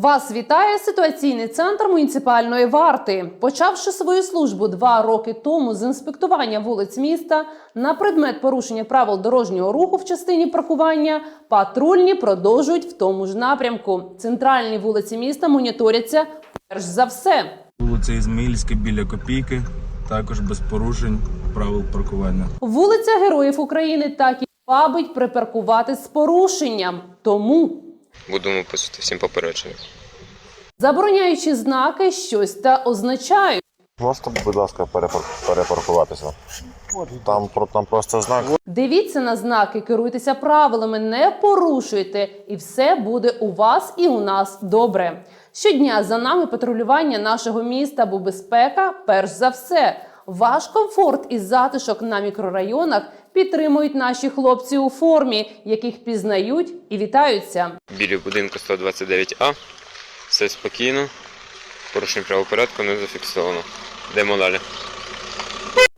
Вас вітає ситуаційний центр муніципальної варти. Почавши свою службу два роки тому з інспектування вулиць міста на предмет порушення правил дорожнього руху в частині паркування, патрульні продовжують в тому ж напрямку. Центральні вулиці міста моніторяться перш за все. Вулиця Ізмаїльська біля копійки, також без порушень правил паркування. Вулиця Героїв України так і вабить припаркувати з порушенням. Тому Будемо писати всім попередження. забороняючи знаки щось та означають. Можете, будь ласка, перепар- перепаркуватися? Там, про- там просто знак. Дивіться на знаки, керуйтеся правилами, не порушуйте, і все буде у вас і у нас добре. Щодня за нами патрулювання нашого міста, бо безпека перш за все. Ваш комфорт і затишок на мікрорайонах підтримують наші хлопці у формі, яких пізнають і вітаються. Біля будинку 129А. Все спокійно. Порушень правопорядку не зафіксовано. Йдемо далі.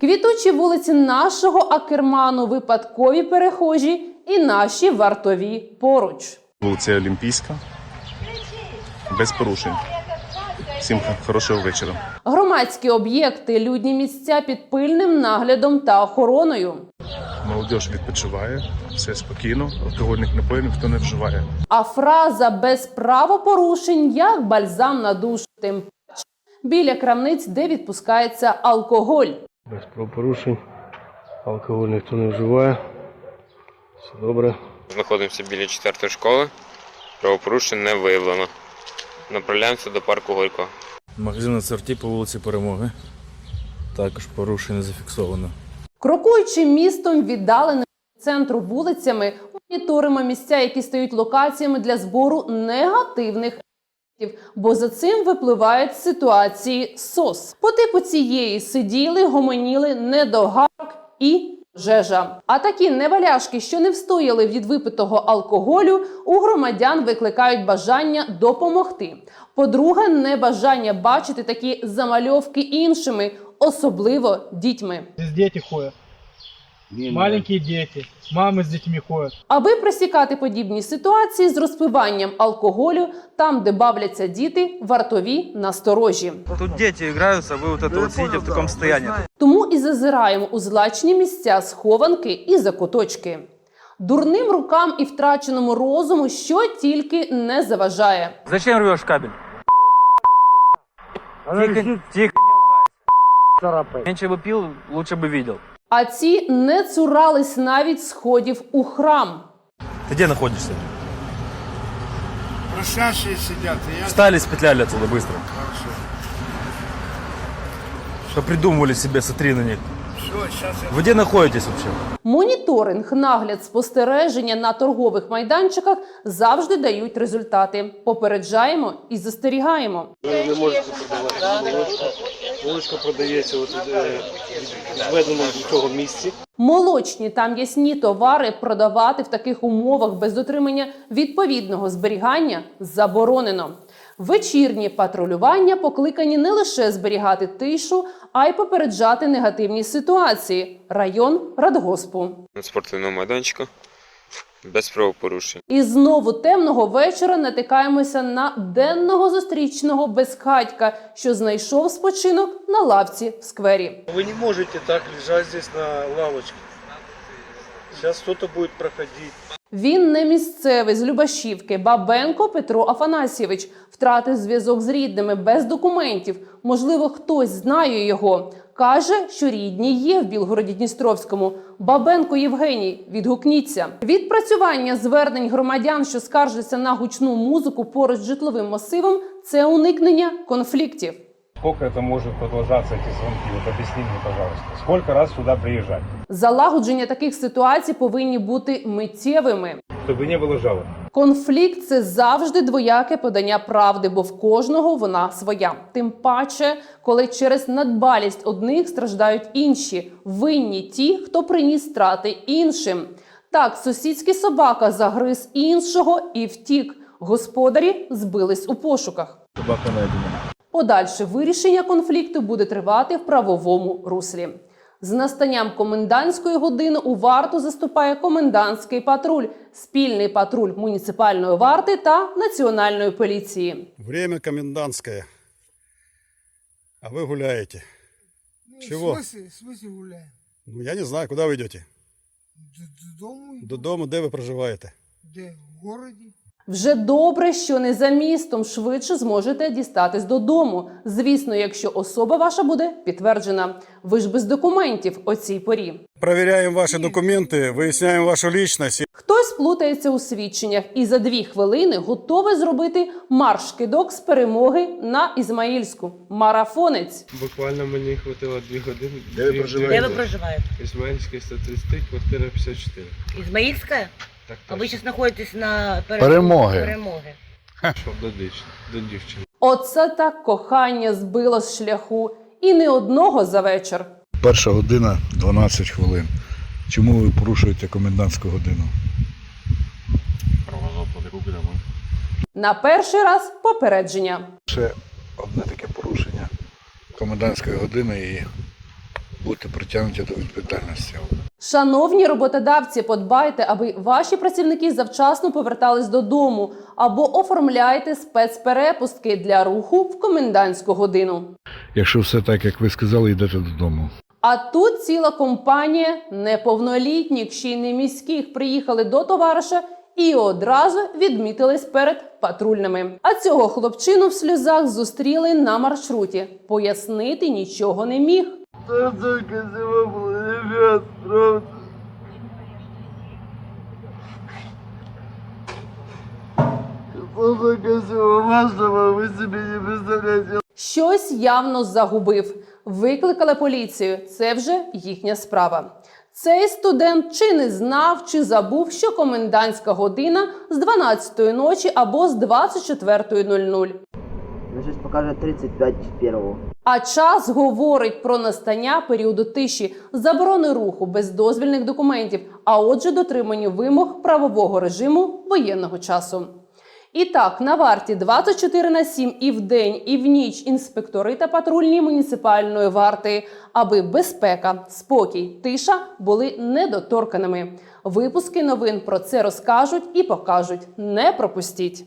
Квітучі вулиці нашого Акерману, випадкові перехожі і наші вартові поруч. Вулиця Олімпійська. Без порушень. Всім хорошого вечора. Громадські об'єкти, людні місця під пильним наглядом та охороною. Молодіж відпочиває, все спокійно, алкогольних напоїв ніхто не вживає. А фраза без правопорушень як бальзам на душу. Тим паче біля крамниць, де відпускається алкоголь. Без правопорушень, алкоголь ніхто не вживає. Все добре. Знаходимося біля 4 школи. Правопорушень не виявлено. Направляємося до парку Горького. Магазин на сорті по вулиці Перемоги. Також порушень не зафіксовано. Крокуючи містом віддаленим центру вулицями, моніторимо місця, які стають локаціями для збору негативних бо за цим випливають ситуації СОС. По типу цієї сиділи, гомоніли недогарок і жежа. А такі неваляшки, що не встояли від випитого алкоголю, у громадян викликають бажання допомогти. По-друге, небажання бачити такі замальовки іншими, особливо дітьми. Здесь дети ходят. Маленькие дети. Мамы с детьми ходят. Аби пресікати подібні ситуації з розпиванням алкоголю, там, де бавляться діти, вартові насторожі. Тут дети играются, вы вот это вот сидите в таком состоянии. Тому і зазираємо у злачні місця, схованки і закуточки. Дурним рукам і втраченому розуму, що тільки не заважає. Зачем рвешь кабель? Тихо, тихо, не ругайся. Меньше бы пил, лучше бы видел. А ці не цурались навіть сходів у храм. Ти де знаходишся? Просящие сидят, и я Встали, спетляли отсюда быстро. Что придумывали себе, смотри на них. все, сейчас я Вы где находитесь вообще? Моніторинг, нагляд, спостереження на торгових майданчиках завжди дають результати. Попереджаємо і застерігаємо. Молочка продається от, е, відведено до цього місці. Молочні та м'ясні товари продавати в таких умовах без дотримання відповідного зберігання заборонено. Вечірні патрулювання покликані не лише зберігати тишу, а й попереджати негативні ситуації. Район Радгоспу. На спортивному майданчику. Без правопорушень. І знову темного вечора натикаємося на денного зустрічного безхатька, що знайшов спочинок на лавці в сквері. Ви не можете так лежати здесь на лавочці. Зараз хтось буде проходити. Він не місцевий з Любашівки. Бабенко Петро Афанасьєвич втратив зв'язок з рідними без документів. Можливо, хтось знає його. Каже, що рідні є в Білгороді Дністровському. Бабенко Євгеній, відгукніться. Відпрацювання звернень громадян, що скаржаться на гучну музику поруч з житловим масивом, це уникнення конфліктів. Сколько это может продолжаться, эти звонки? Вот объясни мне, пожалуйста. Сколько раз сюда приезжать? Залагодження таких ситуацій повинні бути миттєвими. Чтобы не было жалоб. Конфлікт це завжди двояке подання правди, бо в кожного вона своя. Тим паче, коли через надбалість одних страждають інші, винні ті, хто приніс страти іншим. Так, сусідський собака загриз іншого і втік. Господарі збились у пошуках. Собака найдена. Подальше вирішення конфлікту буде тривати в правовому руслі. З настанням комендантської години у варту заступає комендантський патруль, спільний патруль муніципальної варти та національної поліції. Время комендантское. А вы гуляете. Чего? В смысле, в смысле гуляем? Ну, я не знаю, куда вы идете? Додому? Додому, де ви проживаєте? Де? В городі? Вже добре, що не за містом швидше зможете дістатись додому. Звісно, якщо особа ваша буде підтверджена. Ви ж без документів о цій порі. Проверяем ваши документы, выясняем вашу личность. Хтось плутається у свідченнях і за дві хвилини готовий зробити марш-кидок з перемоги на Ізмаїльську. Марафонець. Буквально мені хватило 2 години. Де ви Дві- проживаєте? дві- Де ви проживаєте? Ізмаїльський статистик, квартира 54. Ізмаїльська? Так А ви зараз знаходитесь на пере- Перемоги. перемоги. Щоб до дівчини. До дівчини. Оце так кохання збило з шляху. І не одного за вечір. Перша година 12 хвилин. Чому ви порушуєте комендантську годину? На перший раз попередження. Ще одне таке порушення комендантської години і будете притягнуті до відповідальності. Шановні роботодавці, подбайте, аби ваші працівники завчасно повертались додому або оформляйте спецперепустки для руху в комендантську годину. Якщо все так, як ви сказали, йдете додому. А тут ціла компанія неповнолітніх, ще й не міських, приїхали до товариша і одразу відмітились перед патрульними. А цього хлопчину в сльозах зустріли на маршруті. Пояснити нічого не міг. Щось явно загубив. Викликали поліцію. Це вже їхня справа. Цей студент чи не знав, чи забув, що комендантська година з 12-ї ночі або з 24.00. Ну, щось покаже 35 первого. А час говорить про настання періоду тиші, заборони руху без дозвільних документів, а отже, дотримання вимог правового режиму воєнного часу. І так, на варті 24 на 7 і вдень, і в ніч інспектори та патрульні муніципальної варти, аби безпека, спокій, тиша були недоторканими. Випуски новин про це розкажуть і покажуть. Не пропустіть.